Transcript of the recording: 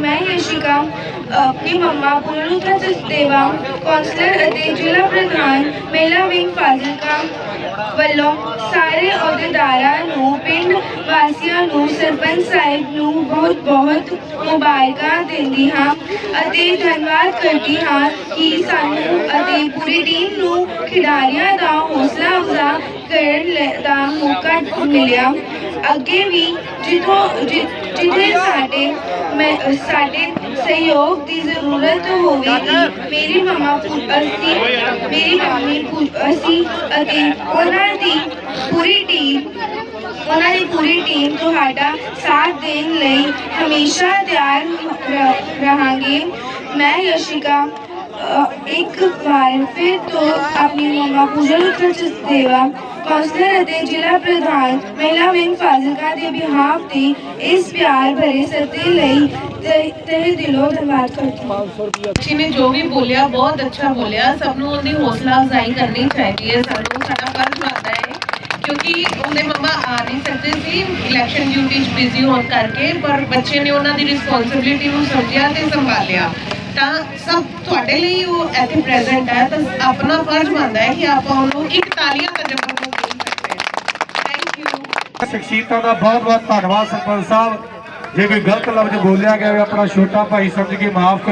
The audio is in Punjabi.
ਮੈਂ ਯਸ਼ਿਕਾ, ਆਪਣੀ ਮੰਮਾ ਪੁਰਲੂਥਾ ਜਸਦੇਵਾ ਕੌਂਸਲਰ ਅਤੇ ਜ਼ਿਲ੍ਹਾ ਪ੍ਰਧਾਨ ਮਹਿਲਾ ਵਿੰਗ ਫਾਜ਼ਿਲਕਾ ਵੱਲੋਂ ਸਾਰੇ ਅਹੁਦੇਦਾਰਾਂ ਨੂੰ, ਪਿੰਡ ਵਾਸੀਆਂ ਨੂੰ, ਸਰਪੰਚ ਸਾਹਿਬ ਨੂੰ ਬਹੁਤ ਬਹੁਤ ਮੁਬਾਰਕਾਂ ਦਿੰਦੀ ਹਾਂ ਅਤੇ ਧੰਨਵਾਦ ਕਰਦੀ ਹਾਂ ਕਿ ਸਾਨੂੰ ਅਤੇ ਪੂਰੀ ਟੀਮ ਨੂੰ ਖਿਡਾਰੀਆਂ ਦਾ ਹੌਸਲਾ ਅਫਜ਼ਾ ਕਰਨ ਲੈ- ਦਾ ਮੌਕਾ ਮਿਲਿਆ। ਅੱਗੇ ਵੀ ਜਿੱਥੋਂ, ਜਿ- ਜਿੱਥੇ ਸਾਡੇ ਮੈਂ ਸਾਡੇ ਸਹਿਯੋਗ ਦੀ ਜ਼ਰੂਰਤ ਹੋਵੇਗੀ। ਮੇਰੀ ਮਮਾ ਅਸੀਂ, ਮੇਰੀ ਮੰਮੀ ਅਸੀਂ ਅਤੇ ਉਹਨਾਂ ਦੀ ਪੂਰੀ ਟੀਮ ਉਹਨਾਂ ਦੀ ਪੂਰੀ ਟੀਮ ਤੁਹਾਡਾ ਸਾਥ ਦੇਣ ਲਈ ਹਮੇਸ਼ਾ ਤਿਆਰ ਰਹਾਂਗੇ। ਮੈਂ, ਯਸ਼ਿਕਾ ਇੱਕ ਵਾਰ ਫਿਰ ਤੋਂ ਆਪਣੀ ਮੰਮਾ ਪੂਜਾ ਉੱਤਰ ਦੇਵਾ ਕੌਂਸਲਰ ਅਤੇ ਜ਼ਿਲ੍ਹਾ ਪ੍ਰਧਾਨ ਮਹਿਲਾ ਵਿੰਗ ਫਾਜ਼ਿਲਕਾ ਦੇ ਬਿਹਾਫ ਤੇ ਇਸ ਪਿਆਰ ਭਰੇ ਸੱਦੇ ਲਈ ਤਹਿ ਦਿਲੋਂ ਧੰਨਵਾਦ ਕਰਦੀ ਹਾਂ। ਬੱਚੀ ਨੇ ਜੋ ਵੀ ਬੋਲਿਆ, ਬਹੁਤ ਅੱਛਾ ਬੋਲਿਆ। ਸਭ ਨੂੰ ਉਹਦੀ ਹੌਸਲਾ ਅਫਜ਼ਾਈ ਕਰਨੀ ਚਾਹੀਦੀ ਹੈ। ਸਾਨੂੰ ਸਾਡਾ ਫਰਜ਼ ਬਣਦਾ ਹੈ, ਕਿਉਂਕਿ ਉਹਦੇ ਮਮਾ ਆ ਨਹੀਂ ਸਕਦੇ ਸੀ। ਇਲੈਕਸ਼ਨ ਡਿਊਟੀ 'ਚ ਬਿਜ਼ੀ ਹੋਣ ਕਰਕੇ, ਪਰ ਬੱਚੇ ਨੇ ਉਹਨਾਂ ਦੀ ਰਿਸਪੌਂਸਿਬਿਲਿਟੀ ਨੂੰ ਸਮਝਿਆ ਤੇ ਸੰਭਾਲਿਆ। ਤਾਂ ਸਭ ਤੁਹਾਡੇ ਲਈ ਉਹ ਇੱਥੇ ਪ੍ਰੈਜ਼ੈਂਟ ਹੈ। ਤਾਂ ਆਪਣਾ ਫਰਜ਼ ਬਣਦਾ ਹੈ ਕਿ ਆਪਾਂ ਉਹਨੂੰ ਇੱਕ ਤਾਲੀਆਂ ਦਾ ਜਵਾਬ ਸ਼ਖਸੀਅਤਾਂ ਦਾ ਬਹੁਤ ਬਹੁਤ ਧੰਨਵਾਦ ਸਰਪੰਚ ਸਾਹਿਬ। ਜੇ ਕੋਈ ਗਲਤ ਲਫ਼ਜ਼ ਬੋਲਿਆ ਗਿਆ ਹੋਵੇ, ਆਪਣਾ ਛੋਟਾ ਭਾਈ ਸਮਝ ਕੇ ਮਾਫ